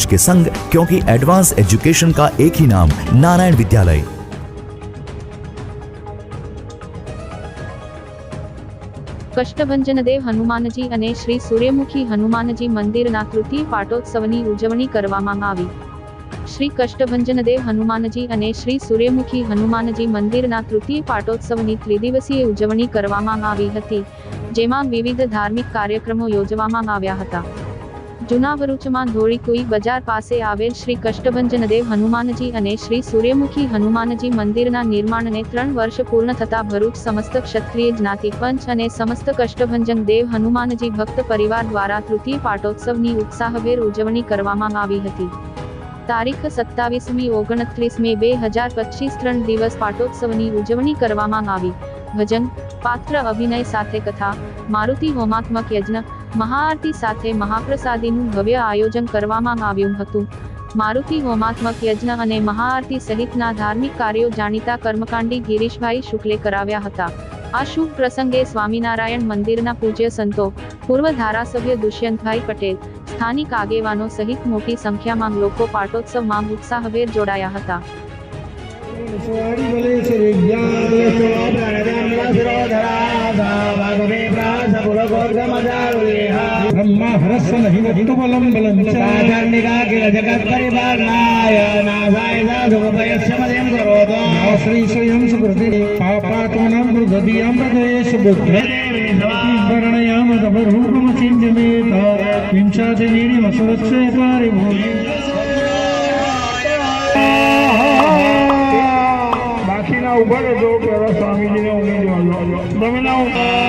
के संग क्योंकि एडवांस एजुकेशन का एक ही नाम नारायण विद्यालय कष्टभंजनदेव हनुमान जी અને શ્રી સૂર્યમુખી हनुमान जी મંદિર ના તૃતીય પાટોત્સવની ઉજવણી કરવામાં આવી શ્રી કષ્ટભंजनદેવ हनुमान जी અને શ્રી સૂર્યમુખી हनुमान जी મંદિર ના તૃતીય પાટોત્સવની ત્રિदिवसीय ઉજવણી કરવામાં આવી હતી જેમાં વિવિધ ધાર્મિક કાર્યક્રમો યોજવામાં આવ્યા હતા જૂના ભરૂચમાં ધોળીકુઈ બજાર પાસે આવેલ શ્રી કષ્ટભંજનદેવ હનુમાનજી અને શ્રી સૂર્યમુખી હનુમાનજી મંદિરના નિર્માણને ત્રણ વર્ષ પૂર્ણ થતા ભરૂચ સમસ્ત ક્ષત્રિય જ્ઞાતિ પંચ અને સમસ્ત કષ્ટભંજન દેવ હનુમાનજી ભક્ત પરિવાર દ્વારા તૃતીય પાટોત્સવની ઉત્સાહભેર ઉજવણી કરવામાં આવી હતી તારીખ સત્તાવીસમી ઓગણત્રીસ મે બે હજાર પચીસ ત્રણ દિવસ પાટોત્સવની ઉજવણી કરવામાં આવી ભજન પાત્ર અભિનય સાથે કથા મારુતિ હોમાત્મક યજ્ઞ મહાઆરતી સાથે મહાપ્રસાદીનું ભવ્ય આયોજન કરવામાં આવ્યું હતું મારુતિ હોમાત્મક યજ્ઞ અને મહાઆરતી સહિતના ધાર્મિક કાર્યો જાણીતા કર્મકાંડી ગિરીશભાઈ શુક્લે કરાવ્યા હતા આ શુભ પ્રસંગે સ્વામિનારાયણ મંદિરના પૂજ્ય સંતો પૂર્વ ધારાસભ્ય દુષ્યંતભાઈ પટેલ સ્થાનિક આગેવાનો સહિત મોટી સંખ્યામાં લોકો પાટોત્સવમાં ઉત્સાહભેર જોડાયા હતા ब्रह्मा हरस्य नहीं नष्ट बलम बलम चादर्निका किल जगत परिपालनाय नासाय साधुपयस्य मदयं करोतु श्री श्रियं सुकृति पापात्मनां कृदधियं हृदयेषु बुद्धे वर्णयाम तपरूपमचिन्त्यमेत विंशातिनीनि वसुरस्य परिभूयि બાકીના ઉભા રહેજો પેલા સ્વામીજીને ઉમેરવા જમીના ઉભા